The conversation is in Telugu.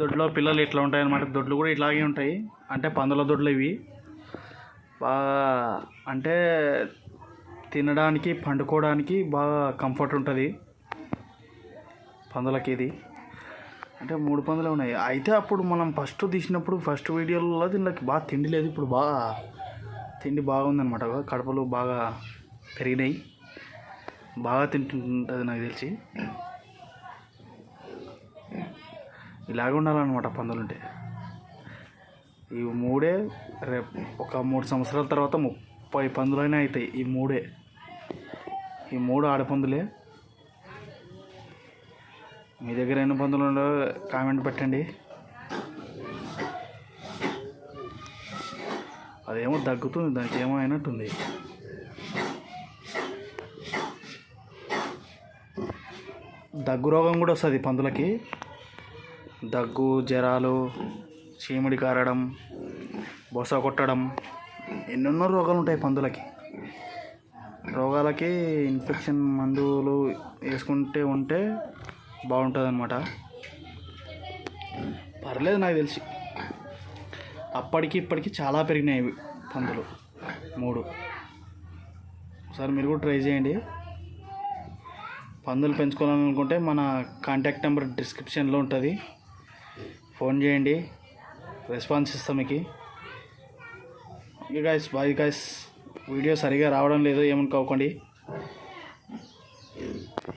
దొడ్లో పిల్లలు ఇట్లా ఉంటాయి అన్నమాట దొడ్లు కూడా ఇట్లాగే ఉంటాయి. అంటే పందుల దొడ్లు ఇవి. బాగా అంటే తినడానికి పండుకోవడానికి బాగా కంఫర్ట్ ఉంటుంది. పందులకి ఇది. అంటే మూడు పందులు ఉన్నాయి. అయితే అప్పుడు మనం ఫస్ట్ తీసినప్పుడు ఫస్ట్ వీడియోలో దీనికి బాగా తిండి లేదు. ఇప్పుడు బాగా తిండి బాగుందనమాట కడపలు బాగా పెరిగినాయి. బాగా తింటుంటుంది నాకు తెలిసి. ఇలాగ ఉండాలన్నమాట పందులుంటే. ఈ మూడే రేపు ఒక మూడు సంవత్సరాల తర్వాత ముప్పై పందులైనా అవుతాయి ఈ మూడే. ఈ మూడు ఆడపందులే మీ దగ్గర ఎన్ని పందులు ఉండో కామెంట్ పెట్టండి. అదేమో దగ్గుతుంది దానికి ఏమో అయినట్టుంది. దగ్గు రోగం కూడా వస్తుంది పందులకి. దగ్గు జ్వరాలు చీమిడి కారడం బొస కొట్టడం ఎన్నెన్నో రోగాలు ఉంటాయి పందులకి. రోగాలకి ఇన్ఫెక్షన్ మందులు వేసుకుంటే ఉంటే బాగుంటుంది అనమాట పర్లేదు నాకు తెలిసి. అప్పటికి ఇప్పటికి చాలా పెరిగినాయి ఇవి పందులు. మూడు. ఒకసారి మీరు కూడా ట్రై చేయండి. పందులు పెంచుకోవాలనుకుంటే మన కాంటాక్ట్ నెంబర్ డిస్క్రిప్షన్లో ఉంటుంది. ఫోన్ చేయండి. రెస్పాన్స్ ఇస్తాం మీకు. Okay guys bye guys video సరిగా రావడం లేదు ఏమనుకోకండి.